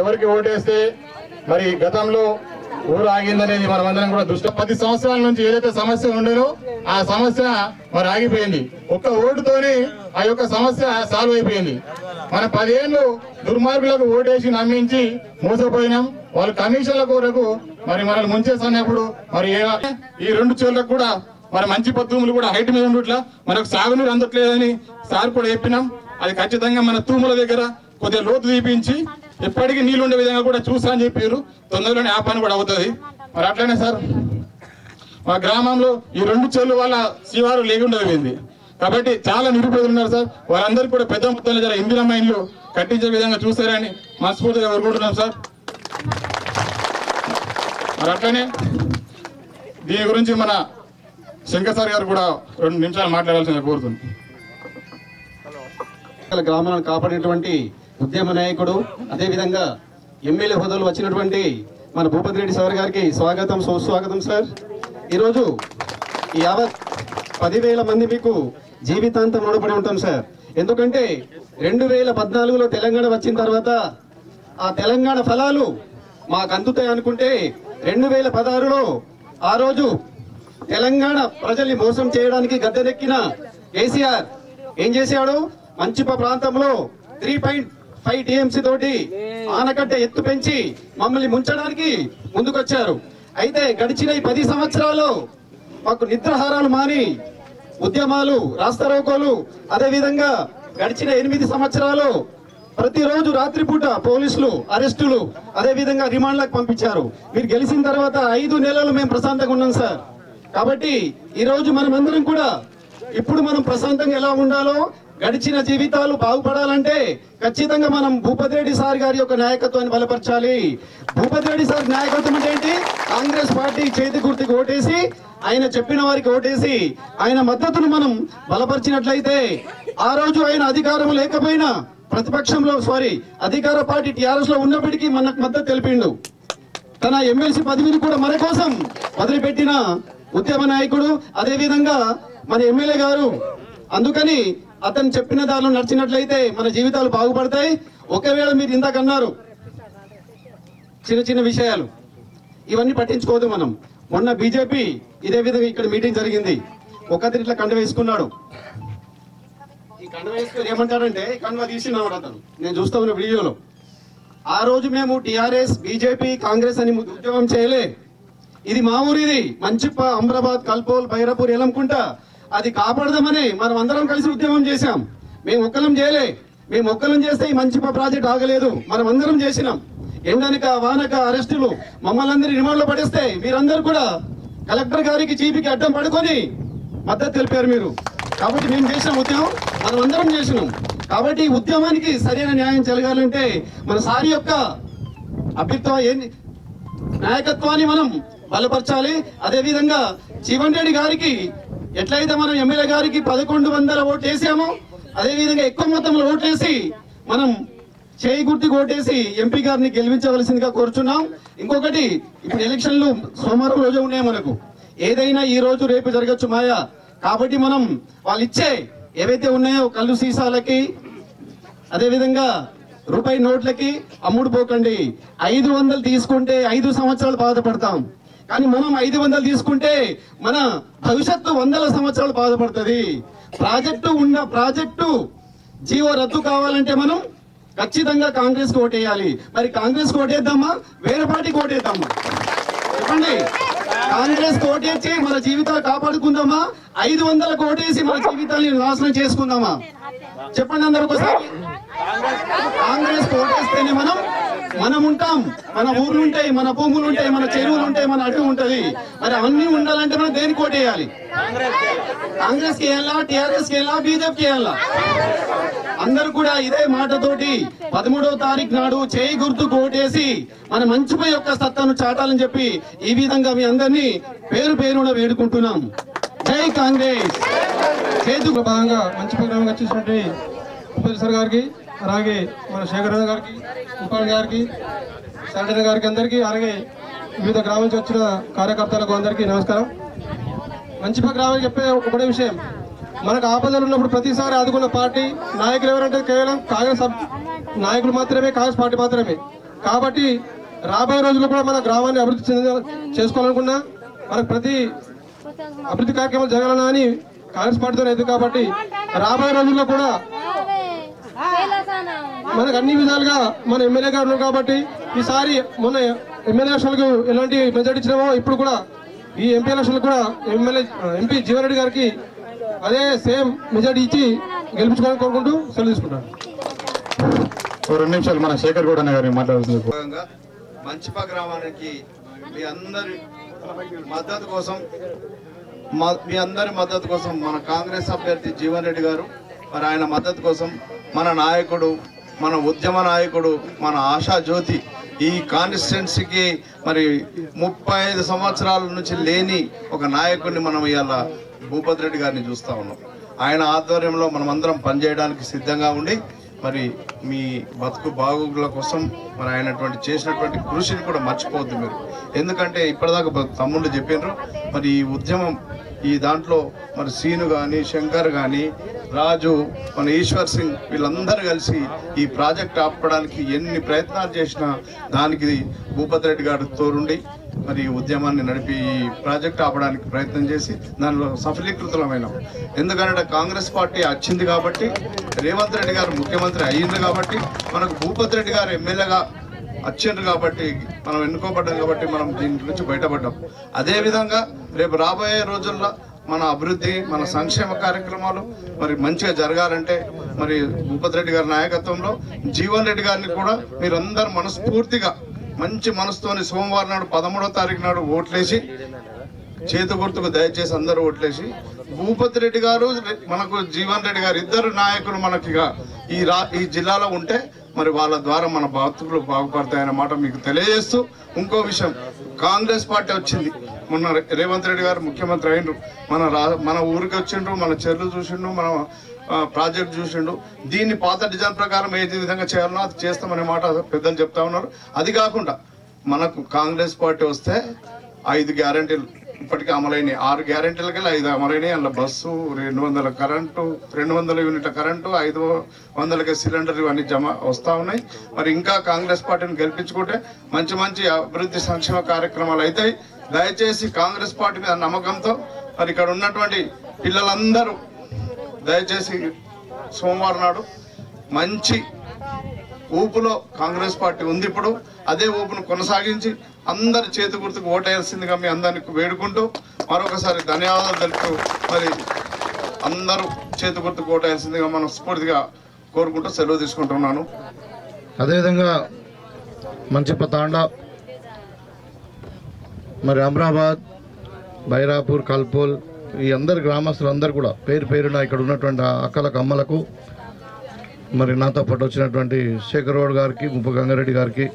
ఎవరికి ఓటేస్తే మరి గతంలో ఊరు ఆగిందనేది మనమందరం కూడా దృష్టి పది సంవత్సరాల నుంచి ఏదైతే సమస్య ఉండేనో ఆ సమస్య మరి ఆగిపోయింది. ఒక్క ఓటుతోనే ఆ యొక్క సమస్య సాల్వ్ అయిపోయింది. మన పదేళ్ళు దుర్మార్గులకు ఓటేసి నమ్మించి మోసపోయినాం. వాళ్ళు కమిషన్ల కొరకు మరి మనల్ని ముంచేసన్నప్పుడు మరి ఈ రెండు చోట్లకు కూడా మరి మంచి పద్ధతులు కూడా హైట్ మీద ఉండట్లా మనకు సాగునీరు అందట్లేదని సార్ కూడా చెప్పినాం. అది ఖచ్చితంగా మన తూముల దగ్గర కొద్దిగా లోతు తీపించి ఎప్పటికీ నీళ్ళు ఉండే విధంగా కూడా చూసా అని చెప్పారు. తొందరలోనే ఆ పని కూడా అవుతుంది. మరి అట్లనే సార్ మా గ్రామంలో ఈ రెండు చెల్లు వాళ్ళ శివారు లేకుండా పోయింది కాబట్టి చాలా నిరుపేదలు ఉన్నారు సార్. వారందరికీ కూడా పెద్ద మొత్తంలో జర ఇందిరమ్మ ఇండ్లు కట్టించే విధంగా చూసారని మనస్ఫూర్తిగా కోరుకుంటున్నాం సార్. మరి అట్లనే దీని గురించి మన శంకర్ సార్ గారు కూడా రెండు నిమిషాలు మాట్లాడాల్సిందిగా కోరుతుంది. గ్రామాలను కాపాడేటువంటి ఉద్యమ నాయకుడు అదేవిధంగా ఎమ్మెల్యే హోదాలో వచ్చినటువంటి మన భూపతి రెడ్డి సార్ గారికి స్వాగతం సుస్వాగతం సార్. ఈరోజు యావత్ పదివేల మంది మీకు జీవితాంతం రుణపడి ఉంటాం సార్. ఎందుకంటే రెండు వేల పద్నాలుగులో తెలంగాణ వచ్చిన తర్వాత ఆ తెలంగాణ ఫలాలు మాకు అందుతాయి అనుకుంటే రెండు వేల పదహారులో ఆ రోజు తెలంగాణ ప్రజల్ని మోసం చేయడానికి గద్దెనెక్కిన కేసీఆర్ ఏం చేశాడు? మంచిప ప్రాంతంలో త్రీ పాయింట్ ఫైవ్ టీఎంసీ తోటి ఆనకట్ట ఎత్తు పెంచి మమ్మల్ని ముంచడానికి ముందుకొచ్చారు. అయితే గడిచిన ఈ పది సంవత్సరాలు మాకు నిద్రహారాలు మాని ఉద్యమాలు రాస్తారోకోలు అదేవిధంగా గడిచిన ఎనిమిది సంవత్సరాలు ప్రతిరోజు రాత్రిపూట పోలీసులు అరెస్టులు అదే విధంగా రిమాండ్లకు పంపించారు. మీరు గెలిచిన తర్వాత ఐదు నెలలు మేము ప్రశాంతంగా ఉన్నాం సార్. కాబట్టి ఈరోజు మనమందరం కూడా ఇప్పుడు మనం ప్రశాంతంగా ఎలా ఉండాలో గడిచిన జీవితాలు బాగుపడాలంటే ఖచ్చితంగా మనం భూపతి రెడ్డి సార్ గారి యొక్క నాయకత్వాన్ని బలపరచాలి. భూపతి రెడ్డి సార్ నాయకత్వం అంటే ఏంటి? కాంగ్రెస్ పార్టీ చేతి గుర్తుకు ఓటేసి ఆయన చెప్పిన వారికి ఓటేసి ఆయన మద్దతును మనం బలపరిచినట్లయితే ఆ రోజు ఆయన అధికారం లేకపోయినా ప్రతిపక్షంలో సారీ అధికార పార్టీ టిఆర్ఎస్లో ఉన్నప్పటికీ మనకు మద్దతు తెలిపిండు. తన ఎమ్మెల్సీ పదవిని కూడా మన కోసం వదిలిపెట్టిన ఉద్యమ నాయకుడు అదేవిధంగా మన ఎమ్మెల్యే గారు. అందుకని అతను చెప్పిన దానిలో నడిచినట్లయితే మన జీవితాలు బాగుపడతాయి. ఒకవేళ మీరు ఇందాక అన్నారు చిన్న చిన్న విషయాలు. ఇవన్నీ పట్టించుకోదు మనం. మొన్న బీజేపీ ఇదే విధంగా ఇక్కడ మీటింగ్ జరిగింది. ఒకతను ఇట్లా కండ వేసుకున్నాడు. ఈ కండ వేసుకుని ఏమంటాడంటే కండువ తీసినవాడు అతను. నేను చూస్తా ఉన్న వీడియోలో. ఆ రోజు మేము టిఆర్ఎస్ బీజేపీ కాంగ్రెస్ అని ఉద్యమం చేయలే. ఇది మా ఊరిది. మంచిప్ప అమ్రాబాద్ కల్పోల్ భైరపూర్ ఎలంకుంట అది కాపాడదామని మనం అందరం కలిసి ఉద్యమం చేశాం. మేము ఒక్కలం చేయలే. మేము ఒక్కలం చేస్తే ఈ మంచి ప్రాజెక్ట్ ఆగలేదు. మనం అందరం చేసినాం. ఎండనక వానక అరెస్టులు మమ్మల్ని అందరి రిమాండ్లో పడేస్తే మీరందరూ కూడా కలెక్టర్ గారికి చీఫ్కి అడ్డం పడుకొని మద్దతు తెలిపారు మీరు. కాబట్టి మేము చేసిన ఉద్యమం మనం అందరం చేసినాం. కాబట్టి ఈ ఉద్యమానికి సరైన న్యాయం జరగాలంటే మన సారి యొక్క అభ్యర్థ ఏంది నాయకత్వాన్ని మనం బలపరచాలి. అదేవిధంగా జీవన్ రెడ్డి గారికి ఎట్లయితే మనం ఎమ్మెల్యే గారికి పదకొండు వందల ఓట్లు వేసామో అదే విధంగా ఎక్కువ మొత్తంలో ఓట్లేసి మనం చేయి గుర్తి ఓటేసి ఎంపీ గారిని గెలిపించవలసిందిగా కోరుచున్నాం. ఇంకొకటి ఇప్పుడు ఎలక్షన్లు సోమవారం రోజు ఉన్నాయి మనకు. ఏదైనా ఈ రోజు రేపు జరగచ్చు మాయా. కాబట్టి మనం వాళ్ళు ఇచ్చే ఏవైతే ఉన్నాయో కళ్ళు సీసాలకి అదేవిధంగా రూపాయి నోట్లకి అమ్ముడు పోకండి ఐదు వందలు తీసుకుంటే ఐదు సంవత్సరాలు బాధపడతాం. కానీ మనం ఐదు వందలు తీసుకుంటే మన భవిష్యత్తు వందల సంవత్సరాలు బాధపడుతుంది. ప్రాజెక్టు ఉన్న ప్రాజెక్టు జీవో రద్దు కావాలంటే మనం ఖచ్చితంగా కాంగ్రెస్కి ఓటేయాలి. మరి కాంగ్రెస్కి ఓటేద్దామా? వేరే పార్టీకి ఓటేద్దామా? చెప్పండి. కాంగ్రెస్ కోటేసి మన జీవితాలు కాపాడుకుందామా? ఐదు వందల కోటేసి మన జీవితాన్ని నాశనం చేసుకుందామా? చెప్పండి అందరు ఒకసారి. కాంగ్రెస్ కోటేస్తేనే మనం మనం ఉంటాం మన ఊర్లు ఉంటాయి మన భూములు ఉంటాయి మన చెరువులు ఉంటాయి మన అడవి ఉంటది. మరి అన్ని ఉండాలంటే మనం దేనికి కోటేయాలి కాంగ్రెస్కి వెళ్ళా టిఆర్ఎస్కి వెళ్ళా బీజేపీ కి వెళ్ళా కూడా ఇదే మాటతోటి పదమూడవ తారీఖు నాడు చేయి గుర్తు కోటేసి మన మంచిపై యొక్క సత్తాను చాటాలని చెప్పి ఈ విధంగా మీ అందరినీ పేరు పేరున వేడుకుంటున్నాం. జై కాంగ్రెస్! చేతు భాగంగా మంచి ప్రోగ్రామ్ వచ్చేసినటువంటి గారికి అలాగే మన శేఖర్ గారికి ఉపాధి గారికి శాంటన్ గారికి అందరికీ అలాగే వివిధ గ్రామాల నుంచి వచ్చిన కార్యకర్తలకు అందరికీ నమస్కారం. మంచి గ్రామం చెప్పే ఒకటే విషయం. మనకు ఆపదలు ఉన్నప్పుడు ప్రతిసారి ఆదుకున్న పార్టీ నాయకులు ఎవరంటే కేవలం కాంగ్రెస్ నాయకులు మాత్రమే కాంగ్రెస్ పార్టీ మాత్రమే. కాబట్టి రాబోయే రోజుల్లో కూడా మన గ్రామాన్ని అభివృద్ధి చెంద చేసుకోవాలనుకున్నా మనకు ప్రతి అభివృద్ధి కార్యక్రమాలు జరగాలని కాంగ్రెస్ పార్టీతో లేదు కాబట్టి రాబోయే రోజుల్లో కూడా మనకు అన్ని విధాలుగా మన ఎమ్మెల్యే గారు కాబట్టి ఈసారి మొన్న ఎమ్మెల్యే ఎలక్షన్లకు ఎలాంటి మెజార్టీ ఇచ్చినామో ఇప్పుడు కూడా ఈ ఎంపీ ఎలక్షన్లకు కూడా ఎమ్మెల్యే ఎంపీ జీవన్ గారికి అదే సేమ్ మెజార్టీ ఇచ్చి గెలిపించుకోవాలని కోరుకుంటూ సెలవు తీసుకుంటాను రెండు నిమిషాలు మన శేఖర్ గౌడ్ అన్న గారిని మాట్లాడుతుంది. భాగంగా మంచిప గ్రామానికి మీ అందరి మద్దతు కోసం మా- మీ అందరి మద్దతు కోసం మన కాంగ్రెస్ అభ్యర్థి జీవన్ రెడ్డి గారు మరి ఆయన మద్దతు కోసం మన నాయకుడు మన ఉద్యమ నాయకుడు మన ఆశా జ్యోతి ఈ కాన్స్టిట్యున్సీకి మరి ముప్పై ఐదు సంవత్సరాల నుంచి లేని ఒక నాయకుడిని మనం ఇవాళ భూపతి రెడ్డి గారిని చూస్తా ఉన్నాం. ఆయన ఆధ్వర్యంలో మనమందరం పనిచేయడానికి సిద్ధంగా ఉండి మరి మీ బతుకు బాగుల కోసం మరి ఆయనటువంటి చేసినటువంటి కృషిని కూడా మర్చిపోవద్దు మీరు. ఎందుకంటే ఇప్పటిదాకా తమ్ముళ్ళు చెప్పినారు మరి ఈ ఉద్యమం ఈ దాంట్లో మరి సీను కానీ శంకర్ కానీ రాజు మన ఈశ్వర్ సింగ్ వీళ్ళందరూ కలిసి ఈ ప్రాజెక్ట్ ఆపడానికి ఎన్ని ప్రయత్నాలు చేసినా దానికి భూపతి రెడ్డి గారు తోరుండి మరి ఉద్యమాన్ని నడిపి ఈ ప్రాజెక్ట్ ఆపడానికి ప్రయత్నం చేసి దానిలో సఫలీకృతమైనాం ఎందుకంటే కాంగ్రెస్ పార్టీ వచ్చింది కాబట్టి రేవంత్ రెడ్డి గారు ముఖ్యమంత్రి అయ్యింది కాబట్టి మనకు భూపతి రెడ్డి గారు ఎమ్మెల్యేగా వచ్చిండ్రు కాబట్టి మనం ఎన్నుకోబడ్డాం కాబట్టి మనం దీని నుంచి బయటపడ్డాం. అదేవిధంగా రేపు రాబోయే రోజుల్లో మన అభివృద్ధి మన సంక్షేమ కార్యక్రమాలు మరి మంచిగా జరగాలంటే మరి భూపతి రెడ్డి గారి నాయకత్వంలో జీవన్ రెడ్డి గారిని కూడా మీరందరూ మనస్ఫూర్తిగా మంచి మనసుతోని సోమవారం నాడు పదమూడో తారీఖు నాడు ఓట్లేసి చేతు గుర్తుకు దయచేసి అందరూ ఓట్లేసి భూపతి రెడ్డి గారు మనకు జీవన్ రెడ్డి గారు ఇద్దరు నాయకులు మనకి ఈ రా ఈ జిల్లాలో ఉంటే మరి వాళ్ళ ద్వారా మన బతుకులు బాగుపడతాయన్న మాట మీకు తెలియజేస్తూ ఇంకో విషయం. కాంగ్రెస్ పార్టీ వచ్చింది. మొన్న రేవంత్ రెడ్డి గారు ముఖ్యమంత్రి అయినరు. మన రా మన ఊరికి వచ్చిండ్రు మన చెర్లు చూసిండు మన ప్రాజెక్ట్ చూసిండు దీన్ని పాత డిజైన్ ప్రకారం ఏ విధంగా చేయాలనో అది చేస్తామనే మాట పెద్దలు చెప్తా ఉన్నారు. అది కాకుండా మనకు కాంగ్రెస్ పార్టీ వస్తే ఐదు గ్యారంటీలు ఇప్పటికీ అమలైనవి ఆరు గ్యారెంటీలకి ఐదు అమలైనవి అందులో బస్సు రెండు వందల కరెంటు రెండు వందల యూనిట్ల కరెంటు ఐదు వందలకి సిలిండర్ ఇవన్నీ జమ వస్తూ ఉన్నాయి. మరి ఇంకా కాంగ్రెస్ పార్టీని గెలిపించుకుంటే మంచి మంచి అభివృద్ధి సంక్షేమ కార్యక్రమాలు అవుతాయి దయచేసి కాంగ్రెస్ పార్టీ మీద నమ్మకంతో మరి ఇక్కడ ఉన్నటువంటి పిల్లలందరూ దయచేసి సోమవారం నాడు మంచి ఊపులో కాంగ్రెస్ పార్టీ ఉంది ఇప్పుడు. అదే ఊపును కొనసాగించి అందరి చేతి గుర్తుకు ఓటేయాల్సిందిగా మీ అందరికి వేడుకుంటూ మరొకసారి ధన్యవాదాలు తెలుపుతూ మరి అందరూ చేతి గుర్తుకు ఓటేయాల్సిందిగా మనం స్ఫూర్తిగా కోరుకుంటూ సెలవు తీసుకుంటున్నాను. అదేవిధంగా మంచి తాండా మరి అమరాబాద్ బైరాపూర్ కల్పోల్ ఈ అందరు గ్రామస్తులు అందరు కూడా పేరు పేరున ఇక్కడ ఉన్నటువంటి అక్కలకు అమ్మలకు మరి నాతో పాటు వచ్చినటువంటి శేఖర్ గౌడ్ గారికి ముప్ప గంగారెడ్డి గారికి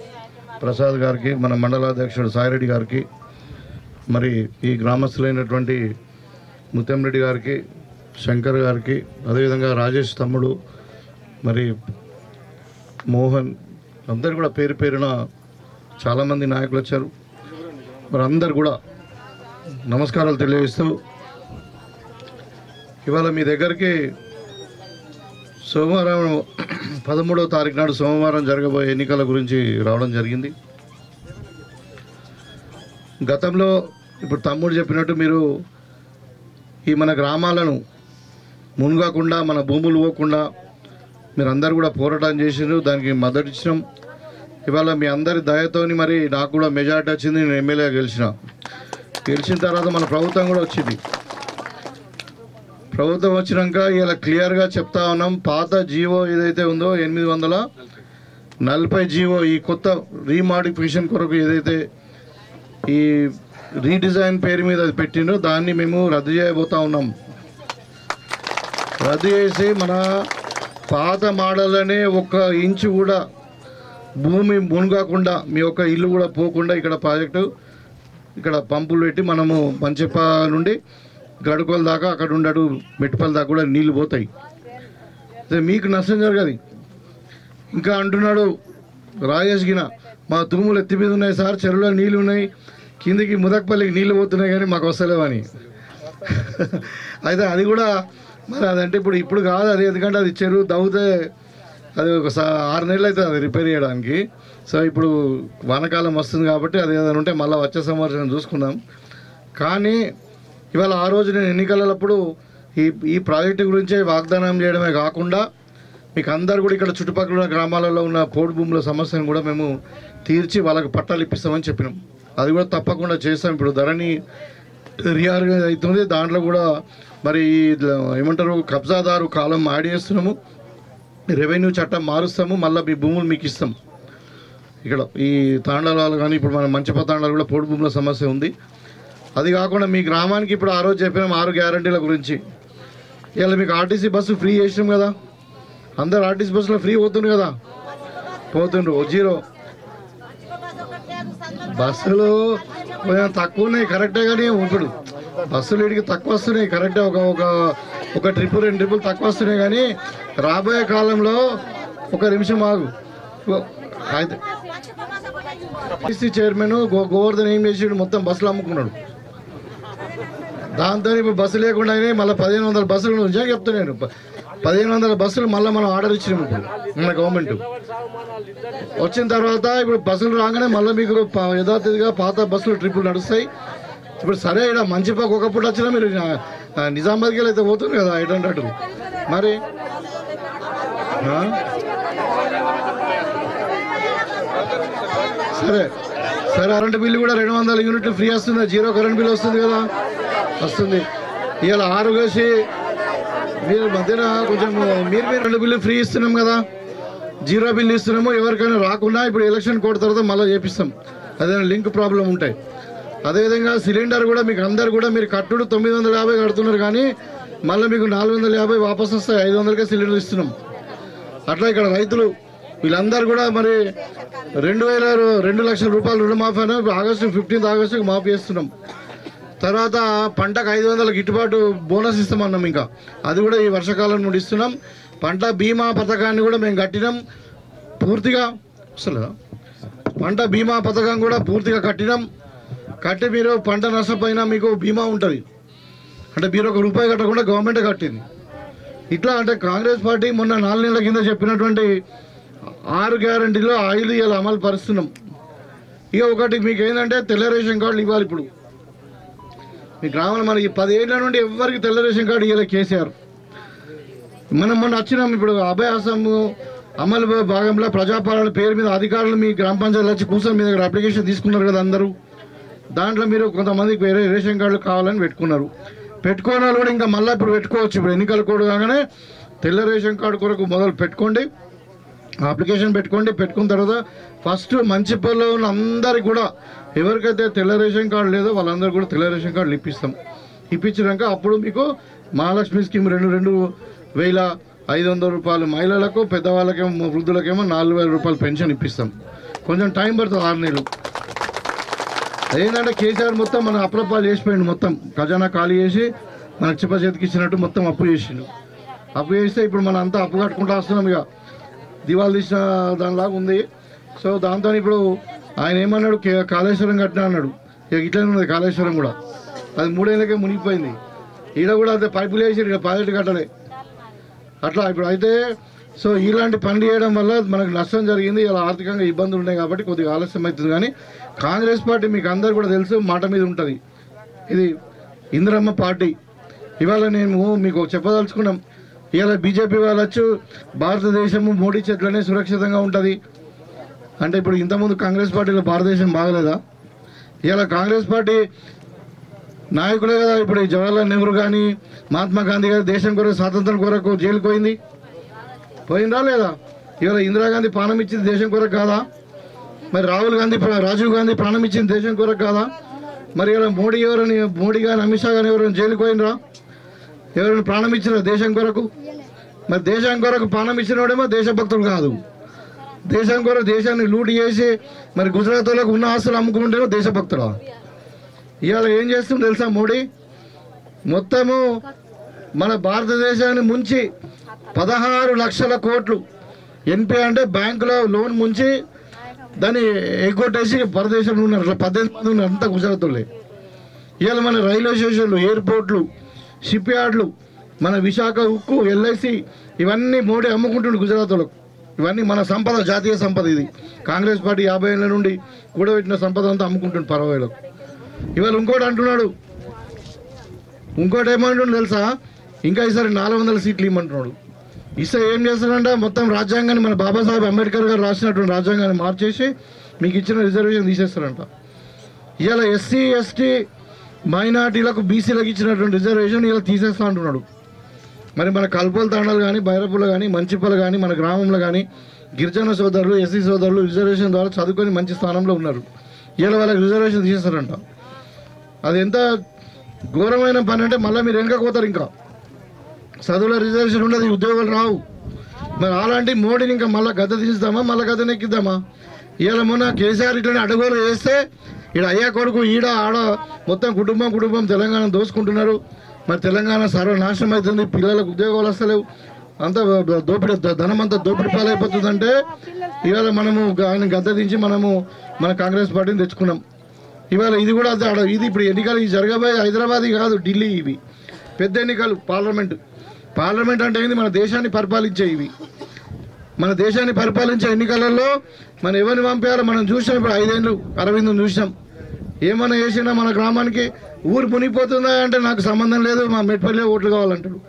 ప్రసాద్ గారికి మన మండలాధ్యక్షుడు సాయిరెడ్డి గారికి మరి ఈ గ్రామస్తులైనటువంటి ముత్యంరెడ్డి గారికి శంకర్ గారికి అదేవిధంగా రాజేష్ తమ్ముడు మరి మోహన్ అందరు కూడా పేరు పేరున చాలామంది నాయకులు వచ్చారు. మరి అందరు కూడా నమస్కారాలు తెలియజేస్తూ ఇవాళ మీ దగ్గరికి సోమవారం పదమూడవ తారీఖు నాడు సోమవారం జరగబోయే ఎన్నికల గురించి రావడం జరిగింది. గతంలో ఇప్పుడు తమ్ముడు చెప్పినట్టు మీరు ఈ మన గ్రామాలను మునుగకుండా మన భూములు పోకుండా మీరు అందరు కూడా పోరాటం చేసినారు దానికి మద్దతు ఇచ్చినాం. ఇవాళ మీ అందరి దయతోని మరి నాకు కూడా మెజార్టీ వచ్చింది నేను ఎమ్మెల్యే గెలిచిన. గెలిచిన తర్వాత మన ప్రభుత్వం కూడా వచ్చింది. ప్రభుత్వం వచ్చినాక ఇలా క్లియర్గా చెప్తా ఉన్నాం. పాత జీవో ఏదైతే ఉందో ఎనిమిది వందల నలభై జీవో ఈ కొత్త రీమాడిఫికేషన్ కొరకు ఏదైతే ఈ రీడిజైన్ పేరు మీద అది పెట్టిండో దాన్ని మేము రద్దు చేయబోతా ఉన్నాం. రద్దు చేసి మన పాత మోడల్లోనే ఒక ఇంచు కూడా భూమి మునగకుండా మీ యొక్క ఇల్లు కూడా పోకుండా ఇక్కడ ప్రాజెక్టు ఇక్కడ పంపులు పెట్టి మనము మంచిప నుండి గడుకోల దాకా అక్కడ ఉండడు మెట్టుపల్లి దాకా కూడా నీళ్ళు పోతాయి. అదే మీకు నష్టం జరగదు. ఇంకా అంటున్నాడు రాజేష్ గిన మా తుమ్ములు ఎత్తి మీద ఉన్నాయి సార్ చెరువులో నీళ్ళు ఉన్నాయి కిందికి ముదక్పల్లికి నీళ్ళు పోతున్నాయి కానీ మాకు వస్తలేవని అయితే అది కూడా మరి అదంటే ఇప్పుడు ఇప్పుడు కాదు అది ఎందుకంటే అది చెరువు దవ్వుతే అది ఒక సా- ఆరు నెలలు అవుతుంది అది రిపేర్ చేయడానికి. సో ఇప్పుడు వానకాలం వస్తుంది కాబట్టి అది ఏదైనా ఉంటే మళ్ళీ వచ్చే సంవత్సరం చూసుకుందాం. కానీ ఇవాళ ఆ రోజు నేను ఎన్నికలప్పుడు ఈ ఈ ప్రాజెక్టు గురించే వాగ్దానం చేయడమే కాకుండా మీకు అందరు కూడా ఇక్కడ చుట్టుపక్కల ఉన్న గ్రామాలలో ఉన్న పోడు భూముల సమస్యను కూడా మేము తీర్చి వాళ్ళకి పట్టాలు ఇప్పిస్తామని చెప్పినాం. అది కూడా తప్పకుండా చేస్తాం. ఇప్పుడు ధరని రీఆర్గనైజ్ అవుతుంది. దాంట్లో కూడా మరి ఏమంటారు కబ్జాదారు కాలం యాడ్ చేస్తున్నాము. రెవెన్యూ చట్టం మారుస్తాము. మళ్ళీ మీ భూములు మీకు ఇస్తాం. ఇక్కడ ఈ తాండాలు కానీ ఇప్పుడు మన మంచిప తాండాలు కూడా పోడు భూముల సమస్య ఉంది. అది కాకుండా మీ గ్రామానికి ఇప్పుడు ఆ రోజు చెప్పినాం ఆరు గ్యారంటీల గురించి. ఇలా మీకు ఆర్టీసీ బస్సు ఫ్రీ చేసినాం కదా. అందరు ఆర్టీసీ బస్సులో ఫ్రీ పోతుండ్రు కదా. పోతుండ్రు ఓ జీరో. బస్సులు కొంచెం తక్కువ ఉన్నాయి కరెక్టే కానీ ఇప్పుడు బస్సులు ఇడికి తక్కువ వస్తున్నాయి కరెక్టే ఒక ఒక ఒక ట్రిప్ రెండు ట్రిప్పులు తక్కువ వస్తున్నాయి కానీ రాబోయే కాలంలో ఒక నిమిషం ఆగు. అయితే టీసీ చైర్మన్ గో గోవర్ధన్ ఏం చేసి మొత్తం బస్సులు అమ్ముకున్నాడు. దాంతో ఇప్పుడు బస్సు లేకుండా మళ్ళీ పదిహేను వందల బస్సులు నిజంగా చెప్తున్నాను పదిహేను వందల బస్సులు మళ్ళీ మనం ఆర్డర్ ఇచ్చినాము ఇప్పుడు మన గవర్నమెంట్. వచ్చిన తర్వాత ఇప్పుడు బస్సులు రాగానే మళ్ళీ మీకు ప- యథాతిథిగా పాత బస్సులు ట్రిప్పులు నడుస్తాయి. ఇప్పుడు సరే ఇక్కడ మంచిపాకు ఒకప్పుడు వచ్చినా మీరు నిజామాబాద్కి వెళ్ళి అయితే పోతుంది కదా ఎయిట్ హండ్రెడ్. మరి? సరే. సరే కరెంట్ బిల్లు కూడా రెండు వందల యూనిట్లు ఫ్రీ వస్తుంది జీరో కరెంట్ బిల్ వస్తుంది కదా. వస్తుంది. ఇవాళ ఆరు వేసి మీరు మధ్యన కొంచెం మీరు మీరు రెండు బిల్లు ఫ్రీ ఇస్తున్నాం కదా. జీరో బిల్లు ఇస్తున్నాము ఎవరికైనా రాకుండా ఇప్పుడు ఎలక్షన్ కోడ్ తర్వాత మళ్ళీ చేపిస్తాం. అదే లింక్ ప్రాబ్లం ఉంటాయి. అదేవిధంగా సిలిండర్ కూడా మీకు అందరు కూడా మీరు కట్టుడు తొమ్మిది వందల యాభై కడుతున్నారు కానీ మళ్ళీ మీకు నాలుగు వందల యాభై వాపస్ వస్తాయి. ఐదు వందలకే సిలిండర్ ఇస్తున్నాం. అట్లా ఇక్కడ రైతులు వీళ్ళందరూ కూడా మరి రెండు వేల రెండు లక్షల రూపాయలు రుణమాఫీ అని ఆగస్టు ఫిఫ్టీన్త్ ఆగస్టుకి మాఫీ చేస్తున్నాం. తర్వాత పంటకు ఐదు వందల గిట్టుబాటు బోనస్ ఇస్తామన్నాం ఇంకా. అది కూడా ఈ వర్షాకాలం నుండి ఇస్తున్నాం. పంట బీమా పథకాన్ని కూడా మేము కట్టినాం. పూర్తిగా అసలు పంట బీమా పథకం కూడా పూర్తిగా కట్టినాం. కట్టి మీరు పంట నష్టపోయినా మీకు బీమా ఉంటుంది. అంటే మీరు ఒక రూపాయి కట్టకుండా గవర్నమెంట్ కట్టింది. ఇట్లా అంటే కాంగ్రెస్ పార్టీ మొన్న నాలుగు నెలల కింద చెప్పినటువంటి ఆరు గ్యారంటీలో ఐదు ఇలా అమలు పరుస్తున్నాం. ఇక ఒకటి మీకు ఏంటంటే తెల్ల రేషన్ కార్డులు ఇవ్వాలి ఇప్పుడు. మీ గ్రామంలో మనకి పదేళ్ళ నుండి ఎవరికి తెల్ల రేషన్ కార్డు ఇలా కేసీఆర్. మనం మొన్న వచ్చినాం ఇప్పుడు అభయాసం అమలు భాగంలో ప్రజాపాలన పేరు మీద అధికారులు మీ గ్రామ పంచాయతీ వచ్చి కూర్చొని మీ దగ్గర అప్లికేషన్ తీసుకున్నారు కదా అందరూ. దాంట్లో మీరు కొంతమందికి వేరే రేషన్ కార్డులు కావాలని పెట్టుకున్నారు. పెట్టుకోని వాళ్ళు కూడా ఇంకా మళ్ళీ ఇప్పుడు పెట్టుకోవచ్చు. ఇప్పుడు ఎన్నికల కోడ్ కాగానే తెల్ల రేషన్ కార్డు కొరకు మొదలు పెట్టుకోండి. అప్లికేషన్ పెట్టుకోండి. పెట్టుకున్న తర్వాత ఫస్ట్ మంచి పనిలో ఉన్న అందరికి కూడా ఎవరికైతే తెల్ల రేషన్ కార్డు లేదో వాళ్ళందరూ కూడా తెల్ల రేషన్ కార్డులు ఇప్పిస్తాం. ఇప్పించినాక అప్పుడు మీకు మహాలక్ష్మి స్కీమ్ రెండు రెండు వేల ఐదు వందల రూపాయలు. మహిళలకు పెద్దవాళ్ళకేమో వృద్ధులకేమో నాలుగు వేల రూపాయలు పెన్షన్ ఇప్పిస్తాం. కొంచెం టైం పడుతుంది ఆరు నెలలు. ఏంటంటే కేసీఆర్ మొత్తం మన అప్రపాలు చేసిపోయింది మొత్తం. ఖజానా ఖాళీ చేసి మన చిప్ప చేతికి ఇచ్చినట్టు మొత్తం అప్పు చేసిండు. అప్పు చేస్తే ఇప్పుడు మనం అంతా అప్పు కట్టుకుంటూ వస్తున్నాం ఇక. దివాళ తీసిన దానిలాగా ఉంది. సో దాంతో ఇప్పుడు ఆయన ఏమన్నాడు? కాళేశ్వరం కట్టినా అన్నాడు. ఇక ఇట్లనే ఉన్నది కాళేశ్వరం కూడా. అది మూడేళ్ళకే మునిగిపోయింది. ఈడ కూడా అదే పైపులు వేసి ఇక్కడ ప్రాజెక్టు కట్టలే. అట్లా ఇప్పుడు అయితే సో ఇలాంటి పని చేయడం వల్ల మనకు నష్టం జరిగింది ఇలా ఆర్థికంగా ఇబ్బందులు ఉన్నాయి కాబట్టి కొద్దిగా ఆలస్యం అవుతుంది. కానీ కాంగ్రెస్ పార్టీ మీకు అందరు కూడా తెలుసు మాట మీద ఉంటుంది. ఇది ఇందిరమ్మ పార్టీ. ఇవాళ మేము మీకు చెప్పదలుచుకున్నాం. ఇవాళ బీజేపీ వాళ్ళు వచ్చు భారతదేశము మోడీ చెట్లనే సురక్షితంగా ఉంటుంది. అంటే ఇప్పుడు ఇంతకుముందు కాంగ్రెస్ పార్టీలో భారతదేశం బాగలేదా? ఇలా కాంగ్రెస్ పార్టీ నాయకులే కదా ఇప్పుడు జవహర్లాల్ నెహ్రూ కానీ మహాత్మా గాంధీ గారి దేశం కొరకు స్వాతంత్రం కొరకు జైలు పోయింది. పోయిందా లేదా? ఇవాళ ఇందిరాగాంధీ ప్రాణం ఇచ్చింది దేశం కొరకు కాదా? మరి రాహుల్ గాంధీ రాజీవ్ గాంధీ ప్రాణం ఇచ్చింది దేశం కొరకు కాదా? మరి ఇలా మోడీ ఎవరని మోడీ కానీ అమిత్ షా కానీ ఎవరైనా జైలుకు పోయినరా ఎవరైనా ప్రాణం ఇచ్చినా దేశం కొరకు? మరి దేశం కొరకు ప్రాణం ఇచ్చినోడేమో దేశభక్తుడు కాదు. దేశం కూడా దేశాన్ని లూటి చేసి మరి గుజరాత్ వాళ్ళకు ఉన్న ఆస్తులు అమ్ముకుంటేనో దేశభక్తుడా? ఇవాళ ఏం చేస్తుంది తెలుసా మోడీ? మొత్తము మన భారతదేశాన్ని ముంచి పదహారు లక్షల కోట్లు ఎన్పి అంటే బ్యాంకులో లోన్ ముంచి దాన్ని ఎగ్గొట్టేసి పరదేశంలో ఉన్నారు. అట్లా పద్దెనిమిది మంది ఉన్నారు అంతా గుజరాత్లే ఇవాళ మన రైల్వే స్టేషన్లు ఎయిర్పోర్ట్లు షిప్ యార్డ్లు మన విశాఖ ఉక్కు ఎల్ఐసి ఇవన్నీ మోడీ అమ్ముకుంటుండు గుజరాత్లో ఇవన్నీ మన సంపద జాతీయ సంపద ఇది. కాంగ్రెస్ పార్టీ యాభై ఏళ్ళ నుండి కూడబెట్టిన సంపద అంతా అమ్ముకుంటుంది పరవైలకు ఇవాళ ఇంకోటి అంటున్నాడు. ఇంకోటి ఏమంటుండు తెలుసా? ఇంకా ఈసారి నాలుగు వందల సీట్లు ఇమ్మంటున్నాడు. ఇస్తే ఏం చేస్తాడంటే? మొత్తం రాజ్యాంగాన్ని మన బాబాసాహెబ్ అంబేద్కర్ గారు రాసినటువంటి రాజ్యాంగాన్ని మార్చేసి మీకు ఇచ్చిన రిజర్వేషన్ తీసేస్తారంట. ఇవాళ ఎస్సీ ఎస్టీ మైనార్టీలకు బీసీలకు ఇచ్చినటువంటి రిజర్వేషన్ ఇలా తీసేస్తా అంటున్నాడు. మరి మన కల్పల తాండాలు కానీ బైరపులు కానీ మంచిపలు కానీ మన గ్రామంలో కానీ గిరిజన సోదరులు ఎస్సీ సోదరులు రిజర్వేషన్ ద్వారా చదువుకొని మంచి స్థానంలో ఉన్నారు. ఇలా వాళ్ళకి రిజర్వేషన్ తీసేస్తారంట. అది ఎంత ఘోరమైన పని అంటే మళ్ళీ మీరు వెనకపోతారు ఇంకా. చదువులో రిజర్వేషన్ ఉండదు ఉద్యోగాలు రావు. మరి అలాంటి మోడీని ఇంకా మళ్ళీ గద్ద తీస్తామా మళ్ళీ గద్ద నెక్కిద్దామా? ఇవాళ మొన్న కేసీఆర్ ఇట్లనే అడుగులు వేస్తే ఈడ అయ్యా కొడుకు ఈడ ఆడ మొత్తం కుటుంబం కుటుంబం తెలంగాణ దోసుకుంటున్నారు. మరి తెలంగాణ సర్వనాశనం అవుతుంది పిల్లలకు ఉద్యోగాలు వస్తలేవు. అంతా దోపిడి ధనం అంతా దోపిడి పాలైపోతుందంటే ఇవాళ మనము ఆయన గద్ద దించి మనము మన కాంగ్రెస్ పార్టీని తెచ్చుకున్నాం. ఇవాళ ఇది కూడా అదే ఇది ఇప్పుడు ఎన్నికలు ఈ జరగబోయే హైదరాబాద్ కాదు ఢిల్లీ ఇవి. పెద్ద ఎన్నికలు పార్లమెంట్. పార్లమెంట్ అంటే ఏంది? మన దేశాన్ని పరిపాలించే ఇవి. మన దేశాన్ని పరిపాలించే ఎన్నికలలో మనం ఎవరిని పంపారో మనం చూసాం ఇప్పుడు ఐదేళ్ళు అరవిందం చూసాం ఏమన్నా చేసినా మన గ్రామానికి ఊరు మునిగిపోతుందా అంటే నాకు సంబంధం లేదు మా మెట్పల్లి ఓట్లు కావాలంటాడు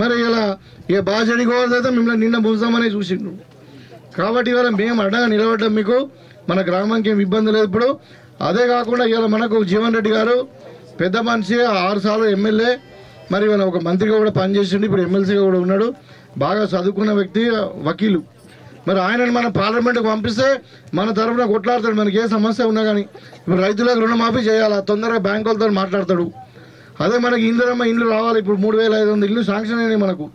మరి ఇలా ఇక బాగా చెడిపోతే మిమ్మల్ని నిన్న ముంచుదామని చూసిండు. కాబట్టి ఇవాళ మేము అడ్డగా నిలబడ్డం మీకు మన గ్రామానికి ఏమి ఇబ్బంది లేదు ఇప్పుడు. అదే కాకుండా ఇవాళ మనకు జీవన్ రెడ్డి గారు పెద్ద మనిషి ఆరు సార్లు ఎమ్మెల్యే మరి ఇవాళ ఒక మంత్రిగా కూడా పనిచేసిండు ఇప్పుడు ఎమ్మెల్సీగా కూడా ఉన్నాడు. బాగా చదువుకున్న వ్యక్తి వకీలు. మరి ఆయనను మన పార్లమెంట్కి పంపిస్తే మన తరఫున కొట్లాడతాడు. మనకి ఏ సమస్య ఉన్నా కానీ ఇప్పుడు రైతులకు రుణమాఫీ చేయాలా? తొందరగా బ్యాంకులతో మాట్లాడతాడు. అదే మనకి ఇందిరమ్మ ఇండ్లు రావాలి. ఇప్పుడు మూడు వేల ఐదు వందల ఇల్లు శాంక్షన్ అయినాయి మనకు.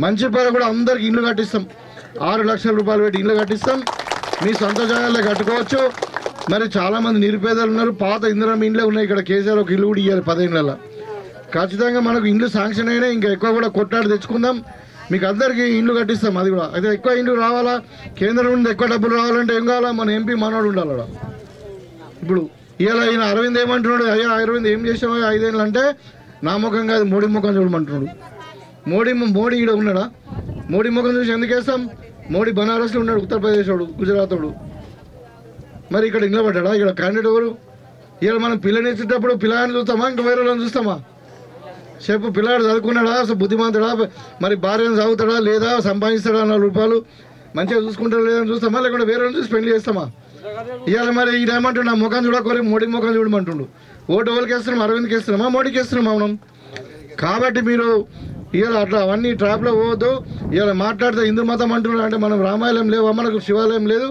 మంచి పేరు కూడా అందరికి ఇల్లు కట్టిస్తాం. ఆరు లక్షల రూపాయలు పెట్టి ఇల్లు కట్టిస్తాం. మీ సొంత జాగాల్లో కట్టుకోవచ్చు. మరి చాలామంది నిరుపేదలు ఉన్నారు. పాత ఇందిరమ్మ ఇండ్లే ఉన్నాయి. ఇక్కడ కేసీఆర్ ఒక ఇల్లు కూడా ఇవ్వాలి పదేళ్ళ ఖచ్చితంగా మనకు ఇండ్లు శాంక్షన్ అయినా ఇంకా ఎక్కువ కూడా కొట్టాడు తెచ్చుకుందాం. మీకు అందరికీ ఇండ్లు కట్టిస్తాం అది కూడా. అయితే ఎక్కువ ఇండ్లు రావాలా? కేంద్రం నుండి ఎక్కువ డబ్బులు రావాలంటే ఏం కావాలా? మన ఎంపీ మనోడు ఉండాలి ఆడ. ఇప్పుడు ఇలా ఈయన అరవింద్ ఏమంటున్నాడు అయ్యా అరవింద్ ఏం చేసావు ఐదేళ్ళు అంటే నా ముఖం కాదు మోడీ ముఖం చూడమంటున్నాడు. మోడీ మోడీ ఈడ ఉన్నాడా? మోడీ ముఖం చూసి ఎందుకు వేస్తాం? మోడీ బనారస్లో ఉన్నాడు ఉత్తరప్రదేశ్ వాడు గుజరాత్ వాడు. మరి ఇక్కడ నిలబడ్డా ఇక్కడ క్యాండిడేట్ ఎవరు? ఇక్కడ మనం పిల్లనిచ్చేటప్పుడు పిల్లని చూస్తామా? ఇంకా వేరే వాళ్ళని చూస్తామా? చెప్పు పిల్లాడు చదువుకున్నాడా? బుద్ధిమంతుడా? మరి భార్యను చదువుతాడా లేదా? సంపాదిస్తాడా నాలుగు రూపాయలు మంచిగా చూసుకుంటాడా లేదని చూస్తామా? లేకుంటే వేరే చూసి పెళ్ళి చేస్తామా? ఇవాళ మరి ఈయన ఏమంటుండు? నా ముఖం చూడకోరి మోడీ ముఖం చూడమంటుండు. ఓటు ఎవరికి వేస్తున్నాం? అరవింద్కి వేస్తున్నామా? మోడీకి వేస్తున్నాం మనం? కాబట్టి మీరు ఇవాళ అట్లా అవన్నీ ట్రాప్లో పోవద్దు. ఇవాళ మాట్లాడితే హిందూ మతం అంటున్నారు అంటే మనం రామాయణం లేవా మనకు శివాలయం లేదు.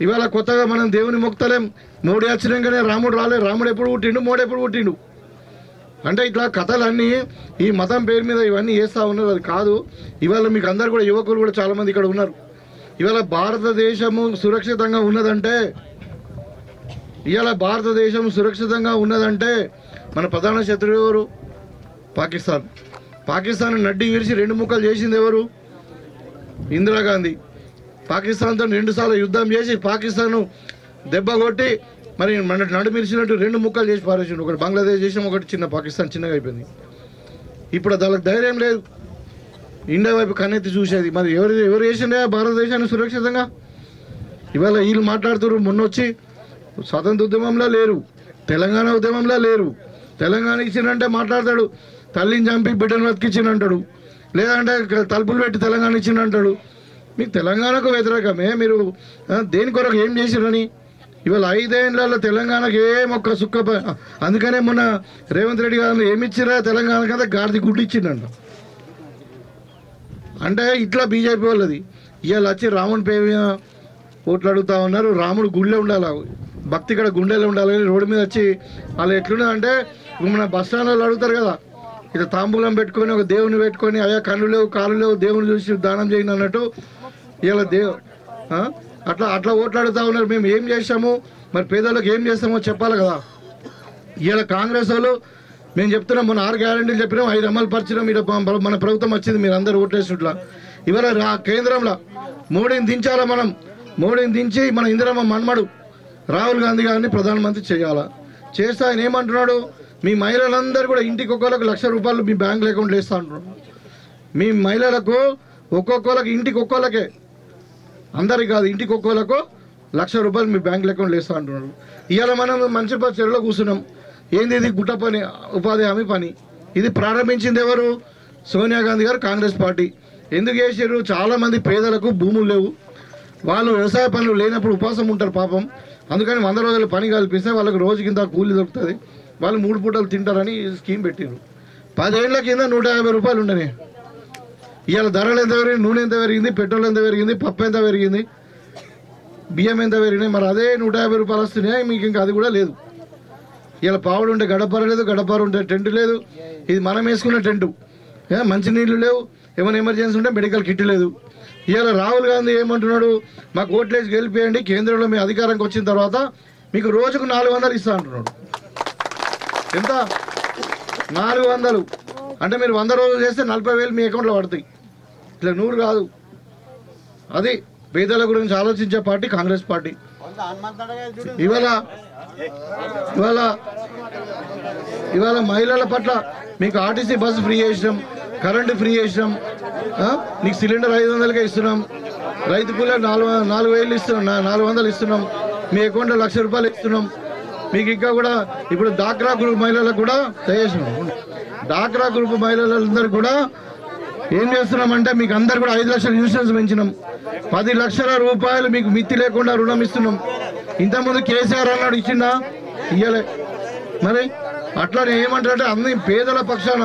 ఇవాళ కొత్తగా మనం దేవుని మొక్తలేం. మోడీ వచ్చినాకనే రాముడు రాలేదు రాముడు ఎప్పుడు పుట్టిండు? మోడీ ఎప్పుడు పుట్టిండు? అంటే ఇట్లా కథలన్నీ ఈ మతం పేరు మీద ఇవన్నీ చేస్తూ ఉన్నారు అది కాదు. ఇవాళ మీకు అందరు కూడా యువకులు కూడా చాలామంది ఇక్కడ ఉన్నారు. ఇవాళ భారతదేశము సురక్షితంగా ఉన్నదంటే ఇవాళ భారతదేశం సురక్షితంగా ఉన్నదంటే మన ప్రధాన శత్రువు ఎవరు? పాకిస్తాన్. పాకిస్తాన్ నడ్డి విరిచి రెండు ముక్కలు చేసింది ఎవరు? ఇందిరాగాంధీ. పాకిస్తాన్తో రెండుసార్లు యుద్ధం చేసి పాకిస్తాన్ దెబ్బ కొట్టి మరి మన నడుమిరిచినట్టు రెండు ముక్కలు చేసి పారేసిండు. ఒకటి బంగ్లాదేశ్ చేసాం ఒకటి చిన్న పాకిస్తాన్ చిన్నగా అయిపోయింది. ఇప్పుడు దానికి ధైర్యం లేదు. ఇండియా వైపు కన్నెత్తి చూసేది. మరి ఎవరు ఎవరు చేసిండే భారతదేశాన్ని సురక్షితంగా? ఇవాళ వీళ్ళు మాట్లాడుతున్నారు మొన్న వచ్చి స్వతంత్ర ఉద్యమంలో లేరు. తెలంగాణ ఉద్యమంలో లేరు. తెలంగాణ ఇచ్చినంటే మాట్లాడతాడు. తల్లిని చంపి బిడ్డను బతికిచ్చిందంటాడు లేదంటే తలుపులు పెట్టి తెలంగాణ ఇచ్చిందంటాడు అంటాడు మీకు తెలంగాణకు వ్యతిరేకమే. మీరు దేని కొరకు ఏం చేసిరని ఇవాళ ఐదేళ్ళలో తెలంగాణకు ఏం ఒక్క సుక్క ప- అందుకనే మొన్న రేవంత్ రెడ్డి గారు ఏమిచ్చిరా తెలంగాణ కదా గాడిది గుడ్డు ఇచ్చిండంట. అంటే ఇట్లా బీజేపీ వాళ్ళది. ఇవాళ వచ్చి రాముడి పేరు మీద ఓట్లు అడుగుతా ఉన్నారు. రాముడు గుళ్ళే ఉండాలి? భక్తి ఇక్కడ గుండెలో ఉండాలి? రోడ్డు మీద వచ్చి వాళ్ళు ఎట్లున్నదంటే అంటే మన బస్ స్టాండ్లో అడుగుతారు కదా. ఇట్లా తాంబూలం పెట్టుకొని ఒక దేవుని పెట్టుకొని అయ్యా కళ్ళు లేవు కాళ్ళు లేవు దేవుని చూసి దానం చేయండి అన్నట్టు. ఇలా దేవు అట్లా అట్లా ఓట్లు అడుగుతా ఉన్నారు. మేము ఏం చేసాము మరి పేదలకు ఏం చేస్తామో చెప్పాలి కదా. ఇవాళ కాంగ్రెస్ వాళ్ళు మేము చెప్తున్నాం మన ఆరు గ్యారంటీలు చెప్పినాం ఐదు అమలు పరిచినాం. ఇక్కడ మన- ప్రభుత్వం వచ్చింది మీరు అందరు ఓట్లేసినట్లా. ఇవాళ రా కేంద్రంలో మోడీని దించాలా మనం? మోడీని దించి మన ఇందిరమ్మ మన్మడు రాహుల్ గాంధీ గారిని ప్రధానమంత్రి చేయాలా? చేస్తే ఆయన ఏమంటున్నాడు? మీ మహిళలందరూ కూడా ఇంటికి ఒక్కొక్కరికి లక్ష రూపాయలు మీ బ్యాంక్ అకౌంట్లో వేస్తా అంటున్నాడు. మీ మహిళలకు ఒక్కొక్కరికి ఇంటికి ఒక్కొక్కరికే అందరికి కాదు ఇంటికి ఒక్కోలకు లక్ష రూపాయలు మీ బ్యాంక్ అకౌంట్లో వేస్తా అంటున్నారు. ఇవాళ మనం మంచి చెరువులో కూర్చున్నాం. ఏంది ఇది గుట్ట పని ఉపాధి హామీ పని? ఇది ప్రారంభించింది ఎవరు? సోనియా గాంధీ గారు కాంగ్రెస్ పార్టీ. ఎందుకు చేశారు చాలామంది పేదలకు భూములు లేవు. వాళ్ళు వ్యవసాయ పనులు లేనప్పుడు ఉపాసం ఉంటారు పాపం. అందుకని వంద రోజుల పని కల్పిస్తే వాళ్ళకి రోజు కింద కూలి దొరుకుతుంది. వాళ్ళు మూడు పూటలు తింటారని ఈ స్కీమ్ పెట్టారు పదేళ్ళ కింద నూట యాభై రూపాయలు ఉండనే. ఇవాళ ధరలు ఎంత పెరిగింది? నూనె ఎంత పెరిగింది? పెట్రోల్ ఎంత పెరిగింది? పప్పు ఎంత పెరిగింది? బియ్యం ఎంత పెరిగినాయి? మరి అదే నూట యాభై రూపాయలు వస్తున్నాయి? మీకు ఇంకా అది కూడా లేదు. ఇలా పావుడు ఉంటే గడపర లేదు గడపర ఉంటే టెంట్ లేదు. ఇది మనం వేసుకున్న టెంటు. మంచి మంచినీళ్ళు లేవు. ఏమైనా ఎమర్జెన్సీ ఉంటే మెడికల్ కిట్ లేదు. ఇవాళ రాహుల్ గాంధీ ఏమంటున్నాడు? మాకు ఓట్లేసి గెలిపేయండి. కేంద్రంలో మీ అధికారంకి వచ్చిన తర్వాత మీకు రోజుకు నాలుగు వందలు ఇస్తా అంటున్నాడు. ఎంత? నాలుగు వందలు. అంటే మీరు వంద రోజులు చేస్తే నలభై వేలు మీ అకౌంట్లో పడతాయి. ఇట్లా నూరు కాదు. అది పేదల గురించి ఆలోచించే పార్టీ కాంగ్రెస్ పార్టీ. ఇవాళ ఇవాళ ఇవాళ మహిళల పట్ల మీకు ఆర్టీసీ బస్సు ఫ్రీ చేసినాం కరెంటు ఫ్రీ చేసినాం నీకు సిలిండర్ ఐదు వందలకే ఇస్తున్నాం రైతు కూలర్ నాలుగు నాలుగు వేలు ఇస్తున్నాం నాలుగు వందలు ఇస్తున్నాం మీ అకౌంట్లో లక్ష రూపాయలు ఇస్తున్నాం. మీకు ఇంకా కూడా ఇప్పుడు డాక్రా గ్రూప్ మహిళలకు కూడా దయచేసినాం డాక్రా గ్రూప్ మహిళలందరూ కూడా ఏం చేస్తున్నామంటే మీకు అందరు కూడా ఐదు లక్షల ఇన్సూరెన్స్ పెంచినాం. పది లక్షల రూపాయలు మీకు మిత్తి లేకుండా రుణం ఇస్తున్నాం. ఇంతకుముందు కేసీఆర్ అన్నాడు ఇచ్చిందా ఇయ్యలే. మరి అట్లానే ఏమంటారంటే అన్ని పేదల పక్షాన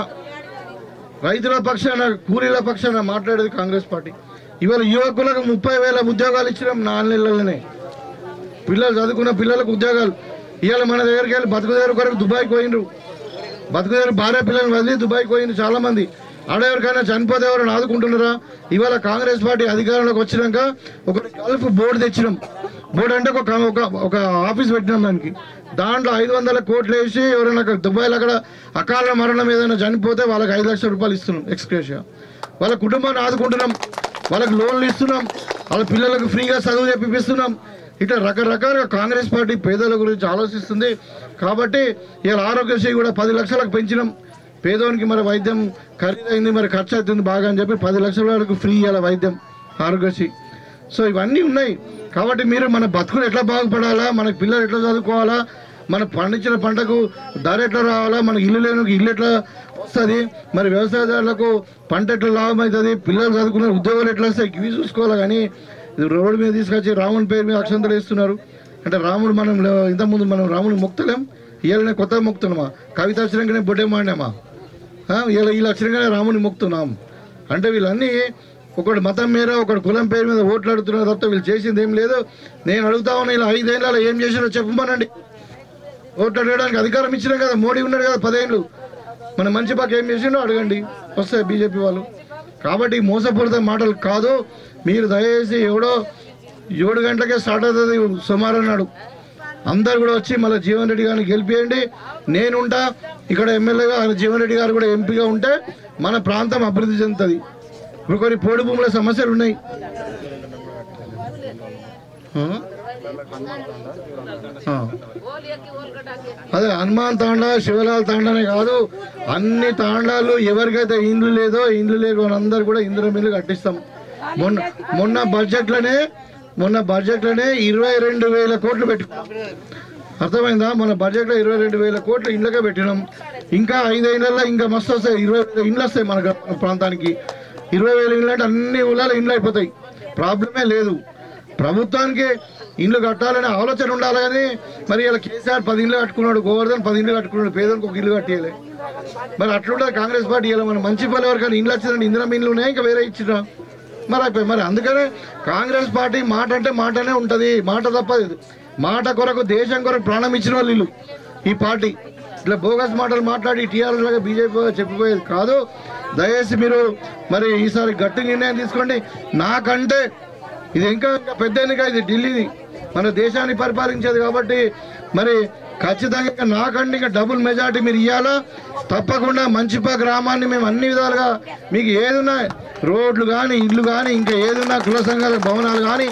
రైతుల పక్షాన కూలీల పక్షాన మాట్లాడేది కాంగ్రెస్ పార్టీ. ఇవాళ యువకులకు ముప్పై వేల ఉద్యోగాలు ఇచ్చినాం నాలుగు నెలలనే. పిల్లలు చదువుకున్న పిల్లలకు ఉద్యోగాలు. ఇవాళ మన దగ్గరికి వెళ్ళి బతుకుదేరు కొరకు దుబాయ్కి పోయినరు బతుకుదేరు భార్య పిల్లల్ని వదిలి దుబాయ్కి పోయింది చాలా మంది ఆడెవరికైనా చనిపోతే ఎవరైనా ఆదుకుంటున్నారా? ఇవాళ కాంగ్రెస్ పార్టీ అధికారంలోకి వచ్చినాక ఒక గల్ఫ్ బోర్డు తెచ్చినాం. బోర్డు అంటే ఒక ఒక ఒక ఆఫీస్ పెట్టినాం దానికి. దాంట్లో ఐదు వందల కోట్లు వేసి ఎవరైనా దుబాయ్లో అక్కడ అకాల మరణం ఏదైనా చనిపోతే వాళ్ళకి ఐదు లక్షల రూపాయలు ఇస్తున్నాం ఎక్స్క్రేషియా. వాళ్ళ కుటుంబాన్ని ఆదుకుంటున్నాం. వాళ్ళకి లోన్లు ఇస్తున్నాం. వాళ్ళ పిల్లలకు ఫ్రీగా చదువు చెప్పిస్తున్నాం ఇట్లా రకరకాలుగా కాంగ్రెస్ పార్టీ పేదల గురించి ఆలోచిస్తుంది. కాబట్టి ఇలా ఆరోగ్యశ్రీ కూడా పది లక్షలకు పెంచినాం. పేదోనికి మరి వైద్యం ఖరీదైంది మరి ఖర్చు అవుతుంది బాగా అని చెప్పి పది లక్షల వరకు ఫ్రీ ఇవ్వాలి వైద్యం ఆరోగ్యశ్రీ. సో ఇవన్నీ ఉన్నాయి. కాబట్టి మీరు మన బతుకులు ఎట్లా బాగుపడాలా మన పిల్లలు ఎట్లా చదువుకోవాలా మన పండించిన పంటకు ధర ఎట్లా రావాలా మనకి ఇల్లు లేని ఇల్లు ఎట్లా వస్తుంది మరి వ్యవసాయదారులకు పంట ఎట్లా లాభం అవుతుంది పిల్లలు చదువుకున్న ఉద్యోగాలు ఎట్లా వస్తాయి ఇవి చూసుకోవాలి కానీ ఇది రోడ్డు మీద తీసుకొచ్చి రాముని పేరు మీద అక్షంతలు వేస్తున్నారు. అంటే రాముడు మనం ఇంతకుముందు మనం రాముని ముక్తలేం? ఇవాళనే కొత్తగా ముక్తున్నామా కవిత అక్షరంగానే బొడ్డే మాడినామా? ఇలా ఈ అక్షరంగానే రాముని ముక్తున్నాం. అంటే వీళ్ళన్నీ ఒకటి మతం మీద ఒకటి కులం పేరు మీద ఓట్లు అడుగుతున్నారు తప్ప వీళ్ళు చేసింది ఏం లేదు. నేను అడుగుతా ఉన్నా ఇలా ఐదేళ్ళలో ఏం చేసినా చెప్పమనండి. ఓట్లు అడగడానికి అధికారం ఇచ్చినాం కదా మోడీ ఉన్నాడు కదా పదేళ్ళు మన మంచి పక్క ఏం చేసిండో అడగండి. వస్తాయి బీజేపీ వాళ్ళు. కాబట్టి మోసపూరిత మాటలు కాదు. మీరు దయచేసి ఎవడో ఏడు గంటలకే స్టార్ట్ అవుతుంది సుమారు అన్నాడు. అందరు కూడా వచ్చి మళ్ళీ జీవన్ రెడ్డి గారిని గెలిపియండి. నేనుంటా ఇక్కడ ఎమ్మెల్యేగా జీవన్ రెడ్డి గారు కూడా ఎంపీగా ఉంటే మన ప్రాంతం అభివృద్ధి చెందుతుంది. ఇప్పుడు కొన్ని పోడు భూముల సమస్యలు ఉన్నాయి. అదే హనుమాన్ తాండా శివలాల్ తాండానే కాదు అన్ని తాండాలు ఎవరికైతే ఇండ్లు లేదో ఇండ్లు లేని అందరు కూడా ఇంద్ర మిల్లు కట్టిస్తాం మొన్న మొన్న బడ్జెట్లోనే మొన్న బడ్జెట్లోనే ఇరవై రెండు వేల కోట్లు పెట్టు. అర్థమైందా? మన బడ్జెట్లో ఇరవై రెండు వేల కోట్లు ఇండ్లకే పెట్టినాం. ఇంకా ఐదేళ్ళలో ఇంకా మస్తు వస్తాయి. ఇరవై వేల ఇండ్లు వస్తాయి మన ప్రాంతానికి. ఇరవై వేల ఇండ్లు అంటే అన్ని ఊళ్ళలో ఇండ్లు అయిపోతాయి. ప్రాబ్లమే లేదు. ప్రభుత్వానికి ఇండ్లు కట్టాలనే ఆలోచన ఉండాలి కానీ మరి ఇలా కేసీఆర్ పది ఇండ్లు కట్టుకున్నాడు గోవర్ధన్ పది ఇండ్లు కట్టుకున్నాడు పేదలకు ఒక ఇల్లు కట్టేయాలి. మరి అట్లుండదు కాంగ్రెస్ పార్టీ ఇలా మన మంచి పని ఎవరికైనా ఇండ్లు వచ్చిందంటే ఇందిరా ఇండ్లు ఉన్నాయి? ఇంకా వేరే ఇచ్చినా మరి అయిపోయి మరి అందుకనే కాంగ్రెస్ పార్టీ మాట అంటే మాటనే ఉంటుంది. మాట తప్పదు. మాట కొరకు దేశం కొరకు ప్రాణం ఇచ్చిన వాళ్ళు ఈ పార్టీ. ఇట్లా బోగస్ మాటలు మాట్లాడి టీఆర్ఎస్ లాగా బీజేపీ చెప్పిపోయేది కాదు. దయచేసి మీరు మరి ఈసారి గట్టి నిర్ణయం తీసుకోండి. నాకంటే ఇది ఇంకా ఇంకా పెద్ద ఎన్నిక ఇది ఢిల్లీది. మన దేశాన్ని పరిపాలించేది కాబట్టి మరి ఖచ్చితంగా నాకంటే ఇంకా డబుల్ మెజార్టీ మీరు ఇవ్వాలా తప్పకుండా మంచిపా గ్రామాన్ని మేము అన్ని విధాలుగా మీకు ఏదున్నా రోడ్లు కానీ ఇల్లు కానీ ఇంకా ఏదున్నా కుల సంఘాల భవనాలు కానీ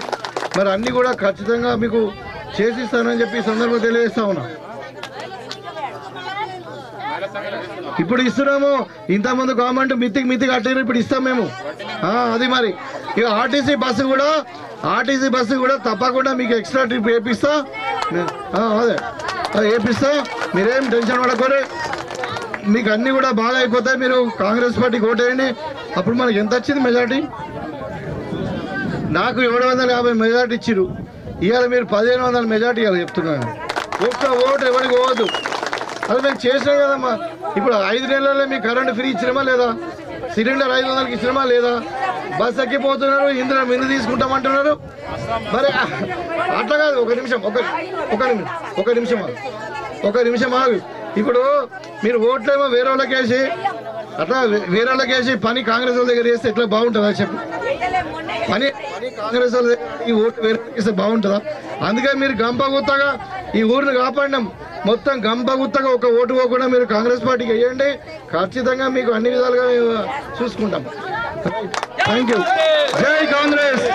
మరి అన్నీ కూడా ఖచ్చితంగా మీకు చేసిస్తానని చెప్పి సందర్భం సందర్భంగా తెలియజేస్తా ఉన్నా. ఇప్పుడు ఇస్తున్నాము. ఇంతకుముందు గవర్నమెంట్ మితికి మితి కట్టారు ఇప్పుడు ఇస్తాం మేము. అది మరి. ఇక ఆర్టీసీ బస్సు కూడా ఆర్టీసీ బస్సు కూడా తప్పకుండా మీకు ఎక్స్ట్రా ట్రిప్ వేపిస్తా. అదే. వేపిస్తా. మీరేం టెన్షన్ పడకూడదు. మీకు అన్నీ కూడా బాగా అయిపోతాయి. మీరు కాంగ్రెస్ పార్టీకి ఓటేయండి. అప్పుడు మనకి ఎంత వచ్చింది మెజార్టీ నాకు ఏడు వందల యాభై మెజార్టీ ఇచ్చిరు ఇవాళ మీరు పదిహేను వందల మెజార్టీ ఇవాళ చెప్తున్నాను ఒక్క ఓటు ఎవరికి పోవద్దు. అది మేము చేసినాం కదమ్మా. ఇప్పుడు ఐదు నెలల్లో మీకు కరెంట్ ఫ్రీ ఇచ్చినమా లేదా? సిలిండర్ ఐదు వందలకి ఇచ్చినమా లేదా? బస్ ఎక్కిపోతున్నారు ఇందులో తీసుకుంటాం తీసుకుంటామంటున్నారు. మరి అట్లా కాదు ఒక నిమిషం ఒక ఒక నిమిషం ఒక నిమిషం ఆగు. ఒక నిమిషం ఆగు. ఇప్పుడు మీరు ఓట్లేమో వేరే వాళ్ళకి వేసి అట్లా వేరే వాళ్ళకి వేసి పని కాంగ్రెస్ వాళ్ళ దగ్గర చేస్తే ఎట్లా బాగుంటుందా చెప్పు? పని పని కాంగ్రెస్ వాళ్ళ దగ్గర ఈ ఓట్లు వేరే వాళ్ళకి ఇస్తే బాగుంటుందా? అందుకే మీరు గంప గుత్తగా ఈ ఊరిని కాపాడినాం. మొత్తం గంపగుత్తగా ఒక ఓటు పోకుండా మీరు కాంగ్రెస్ పార్టీకి వేయండి. ఖచ్చితంగా మీకు అన్ని విధాలుగా మేము చూసుకుంటాం. థ్యాంక్ యూ జై కాంగ్రెస్.